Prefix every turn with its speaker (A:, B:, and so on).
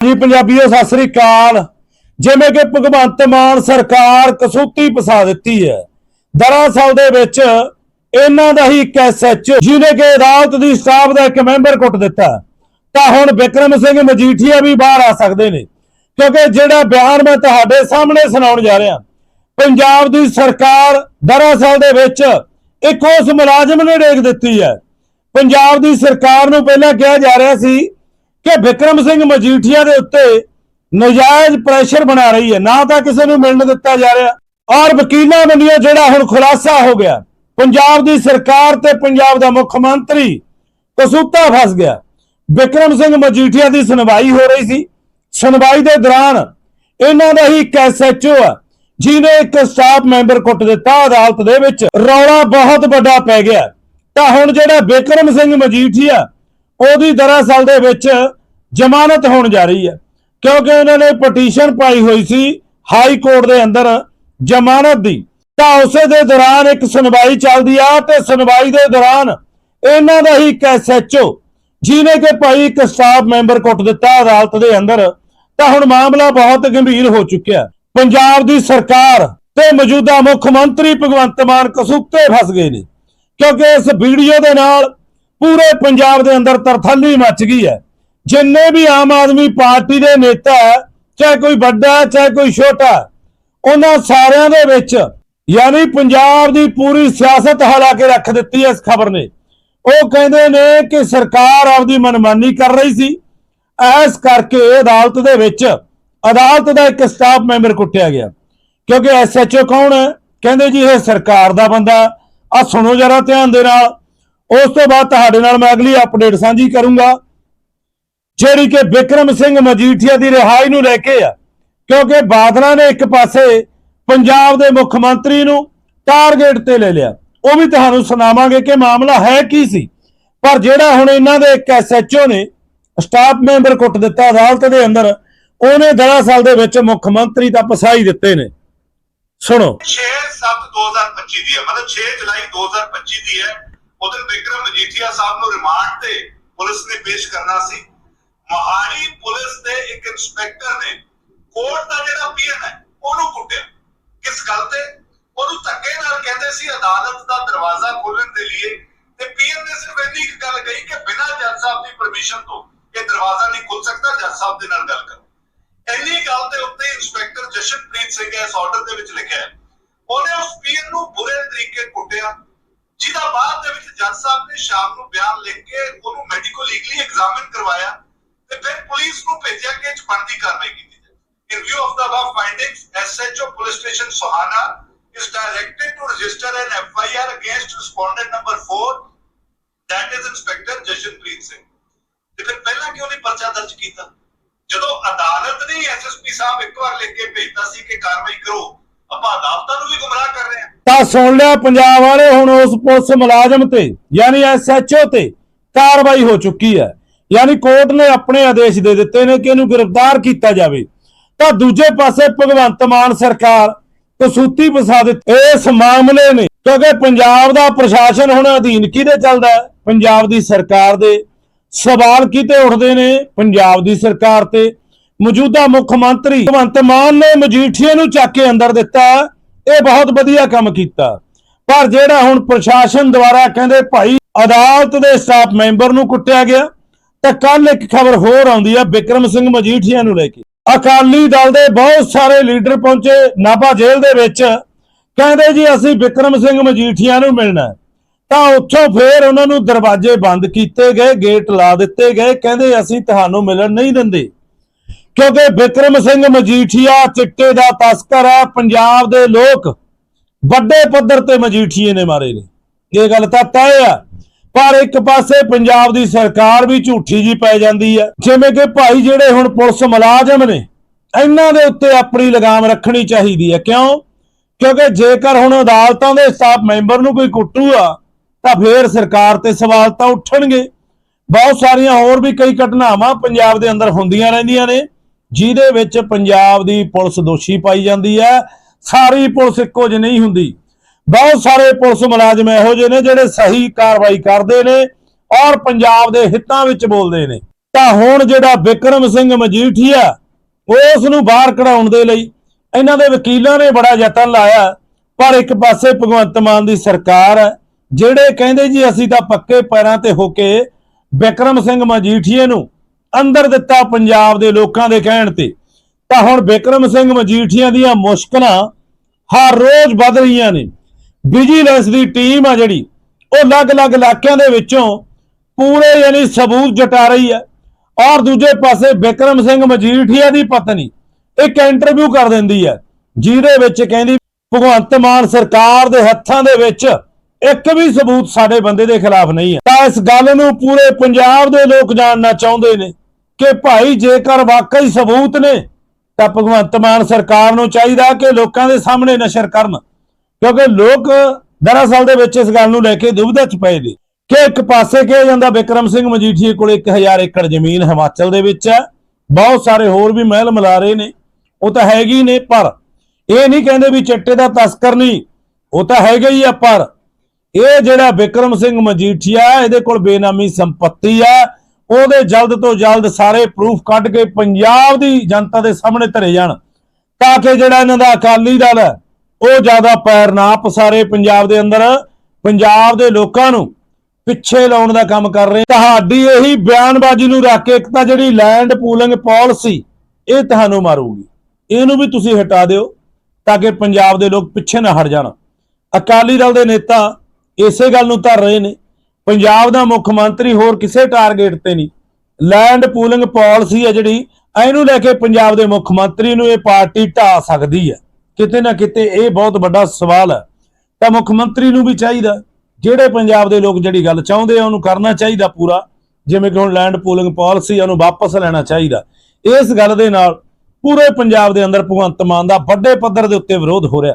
A: ਜੀ ਪੰਜਾਬੀਓ, ਸਤਿ ਸ੍ਰੀ ਅਕਾਲ। ਜਿਵੇਂ ਕਿ ਭਗਵੰਤ ਮਾਨ ਸਰਕਾਰ ਕਸੂਤੀ ਫਸਾ ਦਿੱਤੀ ਹੈ। ਦਰਅਸਲ ਦੇ ਵਿੱਚ ਇਹਨਾਂ ਦਾ ਹੀ ਇੱਕ ਐਸਐਚਓ ਜਿਹਨੇ ਕਿ ਅਦਾਲਤ ਦੀ ਸਟਾਫ ਦਾ ਇੱਕ ਮੈਂਬਰ ਕੁੱਟ ਦਿੱਤਾ। ਤਾਂ ਹੁਣ ਵਿਕਰਮ ਸਿੰਘ ਮਜੀਠੀਆ ਵੀ ਬਾਹਰ ਆ ਸਕਦੇ ਨੇ। ਕਿਉਂਕਿ ਜਿਹੜਾ ਬਿਆਨ ਮੈਂ ਤੁਹਾਡੇ ਸਾਹਮਣੇ ਸੁਣਾਉਣ ਜਾ ਰਿਹਾ, ਪੰਜਾਬ ਦੀ ਸਰਕਾਰ ਦਰਅਸਲ ਦੇ ਵਿੱਚ ਇੱਕ ਉਸ ਮੁਲਾਜ਼ਮ ਨੇ ਡੇਕ ਦਿੱਤੀ ਹੈ। ਪੰਜਾਬ ਦੀ ਸਰਕਾਰ ਨੂੰ ਪਹਿਲਾਂ ਕਿਹਾ ਜਾ ਰਿਹਾ ਸੀ ਕਿ ਵਿਕਰਮ ਸਿੰਘ ਮਜੀਠੀਆ ਦੇ ਉੱਤੇ ਨਜਾਇਜ਼ ਪ੍ਰੈਸ਼ਰ ਬਣਾ ਰਹੀ ਹੈ। ਨਾ ਤਾਂ ਕਿਸੇ ਨੂੰ ਮਿਲਣ ਦਿੱਤਾ ਜਾ ਰਿਹਾ। ਔਰ ਵਕੀਲਾਂ ਵੱਲੋਂ ਜਿਹੜਾ ਹੁਣ ਖੁਲਾਸਾ ਹੋ ਗਿਆ, ਪੰਜਾਬ ਦੀ ਸਰਕਾਰ ਤੇ ਪੰਜਾਬ ਦਾ ਮੁੱਖ ਮੰਤਰੀ ਕਸੂਤਾ ਫਸ ਗਿਆ। ਵਿਕਰਮ ਸਿੰਘ ਮਜੀਠੀਆ ਦੀ ਸੁਣਵਾਈ ਹੋ ਰਹੀ ਸੀ। ਸੁਣਵਾਈ ਦੇ ਦੌਰਾਨ ਇਹਨਾਂ ਦਾ ਹੀ ਇੱਕ ਐਸਐਚਓ ਆ, ਜਿਹਨੇ ਇੱਕ ਸਟਾਫ ਮੈਂਬਰ ਕੁੱਟ ਦਿੱਤਾ ਅਦਾਲਤ ਦੇ ਵਿੱਚ। ਰੌਲਾ ਬਹੁਤ ਵੱਡਾ ਪੈ ਗਿਆ। ਤਾਂ ਹੁਣ ਜਿਹੜਾ ਵਿਕਰਮ ਸਿੰਘ ਮਜੀਠੀਆ ਉਹਦੀ ਦਰਅਸਲ ਦੇ ਵਿੱਚ ਜ਼ਮਾਨਤ ਹੋਣ ਜਾ ਰਹੀ ਹੈ। ਕਿਉਂਕਿ ਉਹਨਾਂ ਨੇ ਪਟੀਸ਼ਨ ਪਾਈ ਹੋਈ ਸੀ ਹਾਈ ਕੋਰਟ ਦੇ ਅੰਦਰ ਜ਼ਮਾਨਤ ਦੀ। ਤਾਂ ਉਸੇ ਦੇ ਦੌਰਾਨ ਇੱਕ ਸੁਣਵਾਈ ਚੱਲਦੀ ਆ ਤੇ ਸੁਣਵਾਈ ਦੇ ਦੌਰਾਨ ਇਹਨਾਂ ਦਾ ਹੀ ਇੱਕ ਐਸਐਚਓ ਜਿਹਨੇ ਕਿ ਭਾਈ ਇੱਕ ਸਟਾਫ ਮੈਂਬਰ ਕੁੱਟ ਦਿੱਤਾ ਅਦਾਲਤ ਦੇ ਅੰਦਰ, ਤਾਂ ਹੁਣ ਮਾਮਲਾ ਬਹੁਤ ਗੰਭੀਰ ਹੋ ਚੁੱਕਿਆ ਪੰਜਾਬ ਦੀ ਸਰਕਾਰ ਤੇ ਮੌਜੂਦਾ ਮੁੱਖ ਮੰਤਰੀ ਭਗਵੰਤ ਮਾਨ ਕਸੂਤੇ ਫਸ ਗਏ ਨੇ। ਕਿਉਂਕਿ ਇਸ ਵੀਡੀਓ ਦੇ ਨਾਲ ਪੂਰੇ ਪੰਜਾਬ ਦੇ ਅੰਦਰ ਤਰਥੱਲੀ ਮੱਚ ਗਈ ਹੈ। ਜਿੰਨੇ ਵੀ ਆਮ ਆਦਮੀ ਪਾਰਟੀ ਦੇ ਨੇਤਾ ਹੈ, ਚਾਹੇ ਕੋਈ ਵੱਡਾ ਚਾਹੇ ਕੋਈ ਛੋਟਾ ਉਹਨਾਂ ਸਾਰਿਆਂ ਦੇ ਵਿੱਚ ਯਾਨੀ ਪੰਜਾਬ ਦੀ ਪੂਰੀ ਸਿਆਸਤ ਹਿਲਾ ਕੇ ਰੱਖ ਦਿੱਤੀ ਹੈ ਇਸ ਖਬਰ ਨੇ। ਉਹ ਕਹਿੰਦੇ ਨੇ ਕਿ ਸਰਕਾਰ ਆਪਦੀ ਮਨਮਾਨੀ ਕਰ ਰਹੀ ਸੀ। ਐਸ ਕਰਕੇ ਅਦਾਲਤ ਦੇ ਵਿੱਚ ਅਦਾਲਤ ਦਾ ਇੱਕ ਸਟਾਫ ਮੈਂਬਰ ਕੁੱਟਿਆ ਗਿਆ। ਕਿਉਂਕਿ ਐਸਐਚਓ ਕੌਣ ਹੈ? ਕਹਿੰਦੇ ਜੀ ਇਹ ਸਰਕਾਰ ਦਾ ਬੰਦਾ ਆ ਸੁਣੋ ਜਰਾ ਧਿਆਨ ਦੇ ਨਾਲ। ਉਸ ਤੋਂ ਬਾਅਦ ਤੁਹਾਡੇ ਨਾਲ ਮੈਂ ਅਗਲੀ ਅਪਡੇਟ ਸਾਂਝੀ ਕਰੂੰਗਾ, ਜਿਹੜੀ ਕਿ ਵਿਕਰਮ ਸਿੰਘ ਮਜੀਠੀਆ ਦੀ ਰਿਹਾਈ ਨੂੰ ਲੈ ਕੇ ਆ। ਕਿਉਂਕਿ ਬਾਦਲਾਂ ਨੇ ਇੱਕ ਪਾਸੇ ਪੰਜਾਬ ਦੇ ਮੁੱਖ ਮੰਤਰੀ ਨੂੰ ਟਾਰਗੇਟ ਤੇ ਲੈ ਲਿਆ। ਉਹ ਵੀ ਤੁਹਾਨੂੰ ਸੁਣਾਵਾਂਗੇ ਕਿ ਮਾਮਲਾ ਹੈ ਕੀ ਸੀ। ਪਰ ਜਿਹੜਾ ਹੁਣ ਇਹਨਾਂ ਦੇ ਇੱਕ ਐਸਐਚਓ ਨੇ ਸਟਾਫ ਮੈਂਬਰ ਕੁੱਟ ਦਿੱਤਾ ਅਦਾਲਤ ਦੇ ਅੰਦਰ, ਉਹਨੇ ਦਰਅਸਲ ਦੇ ਵਿੱਚ ਮੁੱਖ ਮੰਤਰੀ ਤਾਂ ਪਸਾਈ ਦਿੱਤੇ ਨੇ। ਸੁਣੋ।
B: 6/7/2025 ਦੀ ਹੈ। ਮਤਲਬ 6 ਜੁਲਾਈ 2025 ਦੀ ਹੈ। ਉਦੋਂ ਵਿਕਰਮ ਮਜੀਠੀਆ ਸਾਹਿਬ ਨੂੰ ਰਿਮਾਂਡ ਤੇ ਪੁਲਿਸ ਨੇ ਪੇਸ਼ ਕਰਨਾ ਸੀ। ਮਹਾਲੀ ਪੁਲਿਸ ਦੇ ਇੱਕ ਇੰਸਪੈਕਟਰ ਨੇ ਕੋਰਟ ਦਾ ਜਿਹੜਾ ਪੀਐਨ ਹੈ, ਉਹਨੂੰ ਕੁੱਟਿਆ। ਕਿਸ ਗੱਲ ਤੇ? ਉਹਨੂੰ ਧੱਕੇ ਨਾਲ ਕਹਿੰਦੇ ਸੀ ਅਦਾਲਤ ਦਾ ਦਰਵਾਜ਼ਾ ਖੋਲਣ ਦੇ ਲਈ ਤੇ ਪੀਐਨ ਨੇ ਸਿਰਫ ਇੰਨੀ ਕੁ ਗੱਲ ਕਹੀ ਕਿ ਬਿਨਾਂ ਜੱਜ ਸਾਹਿਬ ਦੀ ਪਰਮਿਸ਼ਨ ਤੋਂ ਇਹ ਦਰਵਾਜ਼ਾ ਨਹੀਂ ਖੁੱਲ ਸਕਦਾ, ਜੱਜ ਸਾਹਿਬ ਦੇ ਨਾਲ ਗੱਲ ਕਰੋ। ਇੰਨੀ ਗੱਲ ਦੇ ਉੱਤੇ ਇੰਸਪੈਕਟਰ ਜਸ਼ਨਪ੍ਰੀਤ ਸਿੰਘ ਇਸ ਆਰਡਰ ਦੇ ਵਿੱਚ ਲਿਖਿਆ ਉਹਨੇ ਉਸ ਪੀਐਨ ਨੂੰ ਬੁਰੇ ਤਰੀਕੇ ਕੁੱਟਿਆ। ਜਿਹਦਾ ਬਾਅਦ ਦੇ ਵਿੱਚ ਜੱਜ ਸਾਹਿਬ ਨੇ ਸ਼ਾਮ ਨੂੰ ਬਿਆਨ ਲਿਖ ਕੇ ਉਹਨੂੰ ਮੈਡੀਕਲ ਲੀਗਲੀ ਐਗਜ਼ਾਮਿਨ ਕਰਵਾਇਆ ਤੇ ਫਿਰ ਪੁਲਿਸ ਨੂੰ ਭੇਜਿਆ ਕਿ ਇਹ ਬਣਦੀ ਕਾਰਵਾਈ ਕੀਤੀ ਜਾਏ। In view of the above findings SHO police station Sohana is directed to register an FIR against respondent number 4 that is inspector Jashanpreet Singh ਤੇ ਫਿਰ ਪਹਿਲਾਂ ਕਿਉਂ ਨਹੀਂ ਪਰਚਾ ਦਰਜ ਕੀਤਾ? ਜਦੋਂ ਅਦਾਲਤ ਨੇ ਐਸਐਸਪੀ ਸਾਹਿਬ ਇੱਕ ਵਾਰ ਲਿਖ ਕੇ ਭੇਜਤਾ ਸੀ ਕਿ ਕਾਰਵਾਈ ਕਰੋ ਆਪਾਂ ਅਦਾਲਤਾਂ ਨੂੰ ਵੀ ਗੁੰਮਰਾਹ ਕਰ ਰਹੇ ਹਾਂ।
A: ਤਾਂ ਸੁਣ ਲਿਆ ਪੰਜਾਬ ਵਾਲੇ, ਹੁਣ ਉਸ ਪੁਲਿਸ ਮੁਲਾਜ਼ਮ ਤੇ, ਯਾਨੀ ਐਸਐਚਓ ਤੇ ਕਾਰਵਾਈ ਹੋ ਚੁੱਕੀ ਹੈ। ਯਾਨੀ ਕੋਰਟ ਨੇ ਆਪਣੇ ਆਦੇਸ਼ ਦੇ ਦਿੱਤੇ ਨੇ ਕਿ ਇਹਨੂੰ ਗ੍ਰਿਫਤਾਰ ਕੀਤਾ ਜਾਵੇ। ਤਾਂ ਦੂਜੇ ਪਾਸੇ ਭਗਵੰਤ ਮਾਨ ਸਰਕਾਰ ਕਸੂਤੀ ਫਸਾ ਦਿੱਤੀ। ਇਸ ਮਾਮਲੇ ਨੇ ਕਿਉਂਕਿ ਪੰਜਾਬ ਦਾ ਪ੍ਰਸ਼ਾਸਨ ਹੁਣ ਅਧੀਨ ਕਿਹਦੇ ਚੱਲਦਾ ਹੈ? ਪੰਜਾਬ ਦੀ ਸਰਕਾਰ ਦੇ ਸਵਾਲ ਕਿਤੇ ਉੱਠਦੇ ਨੇ, ਪੰਜਾਬ ਦੀ ਸਰਕਾਰ ਤੇ। ਮੌਜੂਦਾ ਮੁੱਖ ਮੰਤਰੀ ਭਗਵੰਤ ਮਾਨ ਨੇ ਮਜੀਠੀਏ ਨੂੰ ਚੱਕ ਕੇ ਅੰਦਰ ਦਿੱਤਾ। ਇਹ ਬਹੁਤ ਵਧੀਆ ਕੰਮ ਕੀਤਾ। ਪਰ ਜਿਹੜਾ ਹੁਣ ਪ੍ਰਸ਼ਾਸਨ ਦੁਆਰਾ ਕਹਿੰਦੇ ਭਾਈ ਅਦਾਲਤ ਦੇ ਸਟਾਫ ਮੈਂਬਰ ਨੂੰ ਕੁੱਟਿਆ ਗਿਆ, ਤਾਂ ਕੱਲ ਇੱਕ ਖਬਰ ਹੋਰ ਆਉਂਦੀ ਆ ਵਿਕਰਮ ਸਿੰਘ ਮਜੀਠੀਆ ਨੂੰ ਲੈ ਕੇ। ਅਕਾਲੀ ਦਲ ਦੇ ਬਹੁਤ ਸਾਰੇ ਲੀਡਰ ਪਹੁੰਚੇ ਨਾਭਾ ਜੇਲ੍ਹ ਦੇ ਵਿੱਚ। ਕਹਿੰਦੇ ਜੀ, ਅਸੀਂ ਵਿਕਰਮ ਸਿੰਘ ਮਜੀਠੀਆ ਨੂੰ ਮਿਲਣਾ ਤਾਂ ਉੱਥੋਂ ਫੇਰ ਉਹਨਾਂ ਨੂੰ ਦਰਵਾਜ਼ੇ ਬੰਦ ਕੀਤੇ ਗਏ, ਗੇਟ ਲਾ ਦਿੱਤੇ ਗਏ। ਕਹਿੰਦੇ, ਅਸੀਂ ਤੁਹਾਨੂੰ ਮਿਲਣ ਨਹੀਂ ਦਿੰਦੇ। ਕਿਉਂਕਿ ਵਿਕਰਮ ਸਿੰਘ ਮਜੀਠੀਆ ਚਿੱਟੇ ਦਾ ਤਸਕਰ ਹੈ, ਪੰਜਾਬ ਦੇ ਲੋਕ ਵੱਡੇ ਪੱਧਰ ਤੇ ਮਜੀਠੀਏ ਨੇ ਮਾਰੇ ਨੇ। ਇਹ ਗੱਲ ਤਾਂ ਤੈਅ ਆ ਪਰ ਇੱਕ ਪਾਸੇ ਪੰਜਾਬ ਦੀ ਸਰਕਾਰ ਵੀ ਝੂਠੀ ਜੀ ਪੈ ਜਾਂਦੀ ਹੈ। ਜਿਵੇਂ ਕਿ ਭਾਈ ਜਿਹੜੇ ਹੁਣ ਪੁਲਿਸ ਮੁਲਾਜ਼ਮ ਨੇ, ਇਹਨਾਂ ਦੇ ਉੱਤੇ ਆਪਣੀ ਲਗਾਮ ਰੱਖਣੀ ਚਾਹੀਦੀ ਹੈ। ਕਿਉਂ? ਕਿਉਂਕਿ ਜੇਕਰ ਹੁਣ ਅਦਾਲਤਾਂ ਦੇ ਸਟਾਫ ਮੈਂਬਰ ਨੂੰ ਕੋਈ ਕੁੱਟੂਗਾ ਤਾਂ ਫੇਰ ਸਰਕਾਰ ਤੇ ਸਵਾਲ ਤਾਂ ਉੱਠਣਗੇ। ਬਹੁਤ ਸਾਰੀਆਂ ਹੋਰ ਵੀ ਕਈ ਘਟਨਾਵਾਂ ਪੰਜਾਬ ਦੇ ਅੰਦਰ ਹੁੰਦੀਆਂ ਰਹਿੰਦੀਆਂ ਨੇ। ਜਿਹਦੇ ਵਿੱਚ ਪੰਜਾਬ ਦੀ ਪੁਲਿਸ ਦੋਸ਼ੀ ਪਾਈ ਜਾਂਦੀ ਹੈ। ਸਾਰੀ ਪੁਲਿਸ ਇੱਕੋ ਜਿਹੀ ਨਹੀਂ ਹੁੰਦੀ। ਬਹੁਤ ਸਾਰੇ ਪੁਲਿਸ ਮੁਲਾਜ਼ਮ ਇਹੋ ਜਿਹੇ ਨੇ ਜਿਹੜੇ ਸਹੀ ਕਾਰਵਾਈ ਕਰਦੇ ਨੇ ਔਰ ਪੰਜਾਬ ਦੇ ਹਿੱਤਾਂ ਵਿੱਚ ਬੋਲਦੇ ਨੇ। ਤਾਂ ਹੁਣ ਜਿਹੜਾ ਵਿਕਰਮ ਸਿੰਘ ਮਜੀਠੀਆ ਉਸ ਨੂੰ ਬਾਹਰ ਕਢਾਉਣ ਦੇ ਲਈ ਇਹਨਾਂ ਦੇ ਵਕੀਲਾਂ ਨੇ ਬੜਾ ਯਤਨ ਲਾਇਆ, ਪਰ ਇੱਕ ਪਾਸੇ ਭਗਵੰਤ ਮਾਨ ਦੀ ਸਰਕਾਰ ਹੈ ਜਿਹੜੇ ਕਹਿੰਦੇ ਜੀ ਅਸੀਂ ਤਾਂ ਪੱਕੇ ਪੈਰਾਂ ਤੇ ਹੋ ਕੇ ਵਿਕਰਮ ਸਿੰਘ ਮਜੀਠੀਏ ਨੂੰ ਅੰਦਰ ਦਿੱਤਾ ਪੰਜਾਬ ਦੇ ਲੋਕਾਂ ਦੇ ਕਹਿਣ ਤੇ। ਤਾਂ ਹੁਣ ਵਿਕਰਮ ਸਿੰਘ ਮਜੀਠੀਆ ਦੀਆਂ ਮੁਸ਼ਕਲਾਂ ਹਰ ਰੋਜ਼ ਵੱਧ ਰਹੀਆਂ ਨੇ। ਵਿਜੀਲੈਂਸ ਦੀ ਟੀਮ ਆ ਜਿਹੜੀ, ਉਹ ਅਲੱਗ-ਅਲੱਗ ਇਲਾਕਿਆਂ ਦੇ ਵਿੱਚੋਂ ਪੂਰੇ ਯਾਨੀ ਸਬੂਤ ਜਟਾ ਰਹੀ ਹੈ। ਔਰ ਦੂਜੇ ਪਾਸੇ ਵਿਕਰਮ ਸਿੰਘ ਮਜੀਠੀਆ ਦੀ ਪਤਨੀ ਇੱਕ ਇੰਟਰਵਿਊ ਕਰ ਦਿੰਦੀ ਹੈ, ਜਿਹਦੇ ਵਿੱਚ ਕਹਿੰਦੀ, ਭਗਵੰਤ ਮਾਨ ਸਰਕਾਰ ਦੇ ਹੱਥਾਂ ਦੇ ਵਿੱਚ ਇੱਕ ਵੀ ਸਬੂਤ ਸਾਡੇ ਬੰਦੇ ਦੇ ਖਿਲਾਫ ਨਹੀਂ ਹੈ। ਤਾਂ ਇਸ ਗੱਲ ਨੂੰ ਪੂਰੇ ਪੰਜਾਬ ਦੇ ਲੋਕ ਜਾਣਨਾ ਚਾਹੁੰਦੇ ਨੇ। ਕਿ ਭਾਈ ਜੇਕਰ ਵਾਕਈ ਸਬੂਤ ਨੇ, ਤਾਂ ਭਗਵੰਤ ਮਾਨ ਸਰਕਾਰ ਨੂੰ ਚਾਹੀਦਾ ਕਿ ਲੋਕਾਂ ਦੇ ਸਾਹਮਣੇ ਨਸ਼ਰ ਕਰਨ, ਕਿਉਂਕਿ ਲੋਕ ਦਰਅਸਲ ਦੇ ਵਿੱਚ ਇਸ ਗੱਲ ਨੂੰ ਲੈ ਕੇ ਦੁਬਿਧਾ ਚ ਪਏ ਨੇ ਕਿ ਇੱਕ ਪਾਸੇ ਕਿਹਾ ਜਾਂਦਾ ਵਿਕਰਮ ਸਿੰਘ ਮਜੀਠੀਏ ਕੋਲ 1000 ਏਕੜ ਜ਼ਮੀਨ ਹਿਮਾਚਲ ਦੇ ਵਿੱਚ ਹੈ, ਬਹੁਤ ਸਾਰੇ ਹੋਰ ਵੀ ਮਹਿਲ ਮਲਾਰੇ ਨੇ, ਉਹ ਤਾਂ ਹੈਗੀ ਨੇ, ਪਰ ਇਹ ਨਹੀਂ ਕਹਿੰਦੇ ਵੀ ਚਿੱਟੇ ਦਾ ਤਸਕਰ ਨਹੀਂ, ਉਹ ਤਾਂ ਹੈਗਾ ਹੀ ਆ, ਪਰ ਇਹ ਜਿਹੜਾ ਵਿਕਰਮ ਸਿੰਘ ਮਜੀਠੀਆ ਇਹਦੇ ਕੋਲ ਬੇਨਾਮੀ ਸੰਪਤੀ ਆ ਉਹਦੇ ਜਲਦ ਤੋਂ ਜਲਦ ਸਾਰੇ ਪ੍ਰੂਫ ਕੱਢ ਕੇ ਪੰਜਾਬ ਦੀ ਜਨਤਾ ਦੇ ਸਾਹਮਣੇ ਧਰੇ ਜਾਣ, ਤਾਂ ਕਿ ਜਿਹੜਾ ਇਹਨਾਂ ਦਾ ਅਕਾਲੀ ਦਲ ਹੈ, ਉਹ ਜ਼ਿਆਦਾ ਪੈਰ ਨਾ ਪਸਾਰੇ ਪੰਜਾਬ ਦੇ ਅੰਦਰ, ਪੰਜਾਬ ਦੇ ਲੋਕਾਂ ਨੂੰ ਪਿੱਛੇ ਲਾਉਣ ਦਾ ਕੰਮ ਕਰ ਰਹੇ। ਤੁਹਾਡੀ ਇਹੀ ਬਿਆਨਬਾਜ਼ੀ ਨੂੰ ਰੱਖ ਕੇ ਇੱਕ ਤਾਂ ਜਿਹੜੀ ਲੈਂਡ ਪੂਲਿੰਗ ਪਾਲਿਸੀ ਇਹ ਤੁਹਾਨੂੰ ਮਾਰੂਗੀ। ਇਹਨੂੰ ਵੀ ਤੁਸੀਂ ਹਟਾ ਦਿਓ, ਤਾਂ ਕਿ ਪੰਜਾਬ ਦੇ ਲੋਕ ਪਿੱਛੇ ਨਾ ਹਟ ਜਾਣ। ਅਕਾਲੀ ਦਲ ਦੇ ਨੇਤਾ ਇਸੇ ਗੱਲ ਨੂੰ ਧਰ ਰਹੇ ਨੇ। ਪੰਜਾਬ ਦਾ ਮੁੱਖ ਮੰਤਰੀ ਹੋਰ ਕਿਸੇ ਟਾਰਗੇਟ ਤੇ ਨਹੀਂ। ਲੈਂਡ ਪੂਲਿੰਗ ਪਾਲਿਸੀ ਹੈ ਜਿਹੜੀ, ਇਹਨੂੰ ਲੈ ਕੇ ਪੰਜਾਬ ਦੇ ਮੁੱਖ ਮੰਤਰੀ ਨੂੰ ਇਹ ਪਾਰਟੀ ਢਾ ਸਕਦੀ ਹੈ। ਕਿਤੇ ਨਾ ਕਿਤੇ ਇਹ ਬਹੁਤ ਵੱਡਾ ਸਵਾਲ ਹੈ। ਤਾਂ ਮੁੱਖ ਮੰਤਰੀ ਨੂੰ ਵੀ ਚਾਹੀਦਾ। ਜਿਹੜੇ ਪੰਜਾਬ ਦੇ ਲੋਕ ਜਿਹੜੀ ਗੱਲ ਚਾਹੁੰਦੇ ਆ, ਉਹਨੂੰ ਕਰਨਾ ਚਾਹੀਦਾ ਪੂਰਾ। ਜਿਵੇਂ ਕਿ ਹੁਣ ਲੈਂਡ ਪੂਲਿੰਗ ਪਾਲਿਸੀ ਉਹਨੂੰ ਵਾਪਸ ਲੈਣਾ ਚਾਹੀਦਾ। ਇਸ ਗੱਲ ਦੇ ਨਾਲ ਪੂਰੇ ਪੰਜਾਬ ਦੇ ਅੰਦਰ ਭਗਵੰਤ ਮਾਨ ਦਾ ਵੱਡੇ ਪੱਧਰ ਦੇ ਉੱਤੇ ਵਿਰੋਧ ਹੋ ਰਿਹਾ।